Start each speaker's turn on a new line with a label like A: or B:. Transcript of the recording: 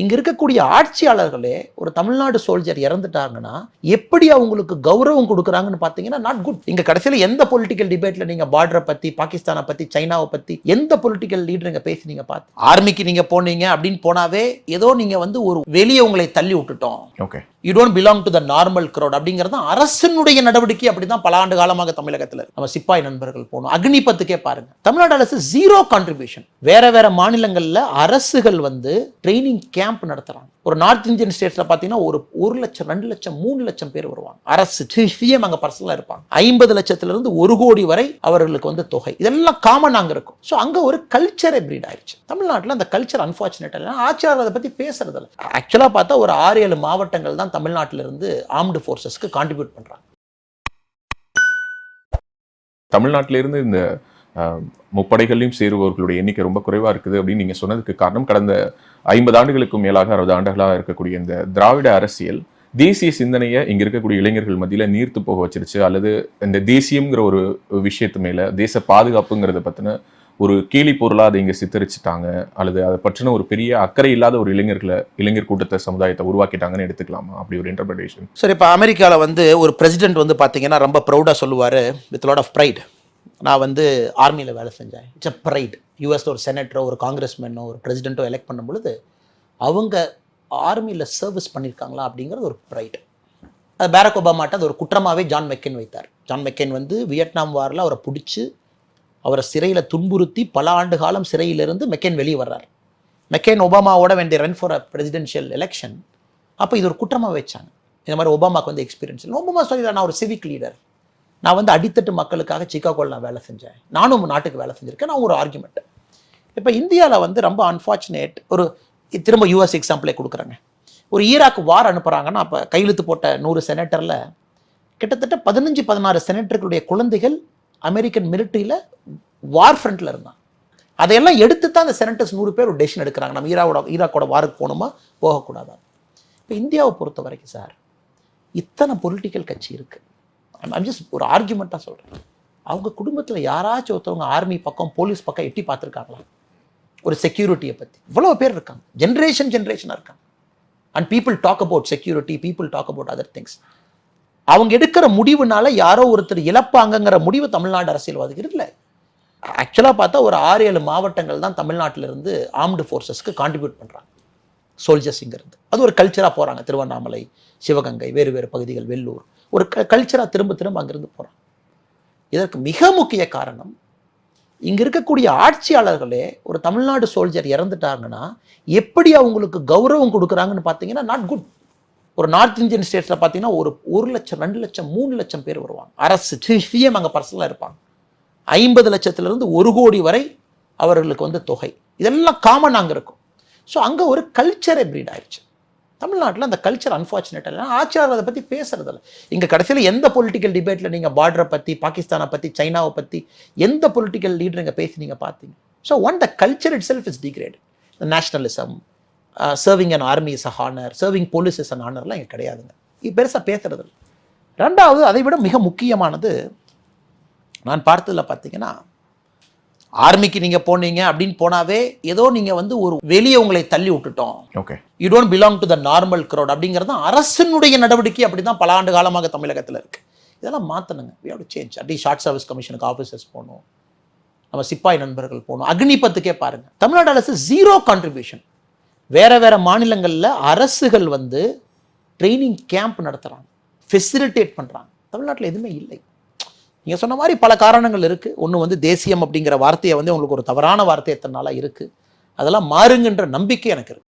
A: இங்க இருக்கக்கூடிய ஆட்சியாளர்களே ஒரு தமிழ்நாடு சோல்ஜர் இறந்துட்டாங்கன்னா எப்படி அவங்களுக்கு கௌரவம் கொடுக்குறாங்கன்னு பார்த்தீங்கன்னா நாட் குட் இங்க கடைசியில எந்த பொலிட்டிக்கல் டிபேட்ல நீங்க பார்டரை பத்தி பாகிஸ்தானை பத்தி சைனாவை பத்தி எந்த பொலிட்டிக்கல் லீடர் இங்க பேசுனீங்க பார்த்து ஆர்மிக்கு நீங்க போனீங்க அப்படின்னு போனாவே ஏதோ நீங்க வந்து ஒரு வெளியே உங்களை தள்ளி விட்டுட்டோம்.
B: Okay
A: you don't belong to the normal crowd அப்படிங்கிறது தான் அரசனுடைய நடவடிக்கை அப்படிதான் பல ஆண்டு காலமாக தமிழகத்தில். நம்ம சிப்பாய் நண்பர்கள் போகணும் அக்னிபத்துக்கே பாருங்க. தமிழ்நாடு அரசு ஜீரோ கான்ட்ரிபியூஷன் வேற வேற மாநிலங்கள்ல அரசுகள் வந்து ட்ரைனிங் கேம்ப் நடத்துகிறாங்க ஒரு நார்த் இந்தியன் ஸ்டேட்ஸ்ல பார்த்தீங்கன்னா ஒரு ஒரு லட்சம் ரெண்டு லட்சம் மூணு லட்சம் பேர் வருவாங்க. அரசு சிஎம் அங்கே பர்சனலாக இருப்பாங்க. ஐம்பது லட்சத்துல இருந்து ஒரு கோடி வரை அவர்களுக்கு வந்து தொகை. இதெல்லாம் காமன் அங்கே இருக்கும். ஸோ அங்கே ஒரு கல்ச்சரை பிரீட் ஆயிடுச்சு. தமிழ்நாட்டில் அந்த கல்ச்சர் அன்பார்ச்சுனேட் இல்லை. ஆட்சியாளர் அதை பற்றி பேசுறது இல்லை ஆக்சுவலாக பார்த்தா ஒரு ஆறு ஏழு மாவட்டங்கள் தான் தமிழ்நாட்டில இருந்து ஆர்ம்டு ஃபோர்ஸஸ்க்கு கான்ட்ரிபியூட் பண்றாங்க.
B: தமிழ்நாட்டிலிருந்து இந்த முப்படைகளையும் சேருபவர்களுடைய எண்ணிக்கை ரொம்ப குறைவாக இருக்குது அப்படின்னு நீங்கள் சொன்னதுக்கு காரணம் கடந்த ஐம்பது ஆண்டுகளுக்கும் மேலாக அறுபது ஆண்டுகளாக இருக்கக்கூடிய இந்த திராவிட அரசியல் தேசிய சிந்தனையை இங்கே இருக்கக்கூடிய இளைஞர்கள் மத்தியில் நீர்த்து போக வச்சிருச்சு. அல்லது இந்த தேசியம்ங்கிற ஒரு விஷயத்து மேலே தேச பாதுகாப்புங்கிறத பற்றின ஒரு கேலி பொருளாக அதை இங்கே சித்தரிச்சுட்டாங்க. அல்லது அதை பற்றின ஒரு பெரிய அக்கறை இல்லாத ஒரு இளைஞர்களை இளைஞர் கூட்டத்தை சமுதாயத்தை உருவாக்கிட்டாங்கன்னு எடுத்துக்கலாமா? அப்படி ஒரு இன்டர்பிரேஷன்
A: சரி இப்போ அமெரிக்காவில் வந்து ஒரு பிரசிடென்ட் வந்து பார்த்தீங்கன்னா ரொம்ப ப்ரௌடாக சொல்லுவார் வித் லாட் ஆஃப் ப்ரைட் நான் வந்து ஆர்மியில் வேலை செஞ்சேன். இட்ஸ் அ ப்ரைட் யூஎஸ் ஒரு செனட்டரோ ஒரு காங்கிரஸ்மேனோ ஒரு பிரசிடென்ட்டோ எலெக்ட் பண்ணும் பொழுது அவங்க ஆர்மியில் சர்வீஸ் பண்ணியிருக்காங்களா அப்படிங்கிறது ஒரு ப்ரைட் அது பேரக் ஒபாமாட்ட அது ஒரு குற்றமாகவே ஜான் மெக்கேன் வைத்தார். ஜான் மெக்கேன் வந்து வியட்நாம் வாரில் அவரை பிடிச்சி அவரை சிறையில் துன்புறுத்தி பல ஆண்டு காலம் சிறையிலிருந்து மெக்கேன் வெளியே வர்றார். மெக்கேன் ஒபாமாவோட வேண்டிய run for a presidential election அப்போ இது ஒரு குற்றமாக வச்சாங்க. இந்த மாதிரி ஒபாமாக்கு வந்து எக்ஸ்பீரியன்ஸ் இல்லை. ஒபாமா சொல்லி நான் ஒரு சிவிக் லீடர் நான் வந்து அடித்தட்டு மக்களுக்காக சிக்காகோவில் நான் வேலை செஞ்சேன். நானும் நாட்டுக்கு வேலை செஞ்சுருக்கேன். நான் ஒரு ஆர்குமெண்ட் இப்போ இந்தியாவில் வந்து ரொம்ப அன்ஃபார்ச்சுனேட் ஒரு திரும்ப யூஎஸ் எக்ஸாம்பிளே கொடுக்குறாங்க. ஒரு ஈராக் வார் அனுப்புகிறாங்கன்னா அப்போ கையெழுத்து போட்ட நூறு செனட்டரில் கிட்டத்தட்ட பதினஞ்சு பதினாறு செனட்டர்களுடைய குழந்தைகள் அமெரிக்கன் மிலிட்ரியில் வார் ஃப்ரண்ட்டில் இருந்தான் அதையெல்லாம் எடுத்து தான் அந்த செனட்டர்ஸ் நூறு பேர் ஒரு டெசிஷன் எடுக்கிறாங்க. நம்ம ஈராவோட ஈராக்கோட வாருக்கு போகணுமா? போகக்கூடாதா? இப்போ இந்தியாவை பொறுத்த வரைக்கும் சார் இத்தனை பொலிட்டிக்கல் கட்சி இருக்குது ஐம் ஜஸ்ட் ஒரு ஆர்குமெண்ட்டாக சொல்கிறேன் அவங்க குடும்பத்தில் யாராச்சும் ஒருத்தவங்க ஆர்மி பக்கம் போலீஸ் பக்கம் எட்டி பார்த்துருக்காங்களா? ஒரு செக்யூரிட்டியை பற்றி இவ்வளோ பேர் இருக்காங்க. ஜென்ரேஷன் ஜென்ரேஷனாக இருக்காங்க. And people talk about security people talk about other things அவங்க எடுக்கிற முடிவுனால யாரோ ஒருத்தர் இழப்பாங்கங்கிற முடிவு தமிழ்நாடு அரசியல்வாதிகள் இல்லை ஆக்சுவலாக பார்த்தா ஒரு ஆறு ஏழு மாவட்டங்கள் தான் தமிழ்நாட்டிலிருந்து ஆர்ம்டு ஃபோர்ஸஸ்க்கு கான்ட்ரிபியூட் பண்ணுறாங்க சோல்ஜர்ஸ் அது ஒரு கல்ச்சராக போகிறாங்க திருவண்ணாமலை சிவகங்கை வேறு வேறு பகுதிகள் வெள்ளூர். ஒரு க கல்ச்சராக திரும்ப திரும்ப அங்கேருந்து போகிறாங்க இதற்கு மிக முக்கிய காரணம் இங்கே இருக்கக்கூடிய ஆட்சியாளர்களே ஒரு தமிழ்நாடு சோல்ஜர் இறந்துட்டாங்கன்னா எப்படி அவங்களுக்கு கௌரவம் கொடுக்குறாங்கன்னு பார்த்தீங்கன்னா நாட் குட் ஒரு நார்த் இந்தியன் ஸ்டேட்ஸில் பார்த்தீங்கன்னா ஒரு ஒரு லட்சம் ரெண்டு லட்சம் மூணு லட்சம் பேர் வருவாங்க. அரசு சிஎம் அங்கே பர்சனலாக இருப்பாங்க. ஐம்பது லட்சத்துலேருந்து ஒரு கோடி வரை அவர்களுக்கு வந்து தொகை. இதெல்லாம் காமன் அங்கே இருக்கும். ஸோ அங்கே ஒரு கல்ச்சரே பிரீட் ஆயிடுச்சு. தமிழ்நாட்டில் அந்த கல்ச்சர் அன்ஃபார்ச்சுனேட் இல்லை. ஆட்சியாளர் அதை பற்றி பேசுறதில்ல. இங்கே கடைசியில் எந்த பொலிட்டிக்கல் டிபேட்டில் நீங்கள் பார்டரை பற்றி பாகிஸ்தானை பற்றி சைனாவை பற்றி எந்த பொலிட்டிக்கல் லீடர் இங்கே நீங்கள் பார்த்தீங்க? So one the culture itself is degrade nationalism serving an army is a honour serving police is an ஹானர்லாம் இங்கே கிடையாதுங்க. இது பெருசாக பேசுறது ரெண்டாவது அதை விட மிக முக்கியமானது நான் பார்த்ததில் பார்த்தீங்கன்னா ஆர்மிக்கு நீங்கள் போனீங்க அப்படின்னு போனாவே ஏதோ நீங்கள் வந்து ஒரு வெளியே உங்களை தள்ளி விட்டுட்டோம்.
B: Okay
A: you don't belong to the normal crowd அப்படிங்கிறது அரசனுடைய நடவடிக்கை அப்படி தான் பல ஆண்டு காலமாக தமிழகத்தில் இருக்கு. இதெல்லாம் மாற்றணுங்க we have change at least short service கமிஷனுக்கு officers போகணும். நம்ம சிப்பாய் நண்பர்கள் போகணும். அக்னிபத்துக்கே பாருங்க. தமிழ்நாடு அரசு ஜீரோ கான்ட்ரிபியூஷன் வேற வேற மாநிலங்களில் அரசுகள் வந்து ட்ரைனிங் கேம்ப் நடத்துகிறாங்க ஃபெசிலிட்டேட் பண்ணுறாங்க தமிழ்நாட்டில் எதுவுமே இல்லை. நீங்கள் சொன்ன மாதிரி பல காரணங்கள் இருக்குது ஒன்று வந்து தேசியம் அப்படிங்கிற வார்த்தையை வந்து உங்களுக்கு ஒரு தவறான வார்த்தை எத்தனை நாளாக இருக்குது அதெல்லாம் மாறுங்கன்ற நம்பிக்கை எனக்கு இருக்குது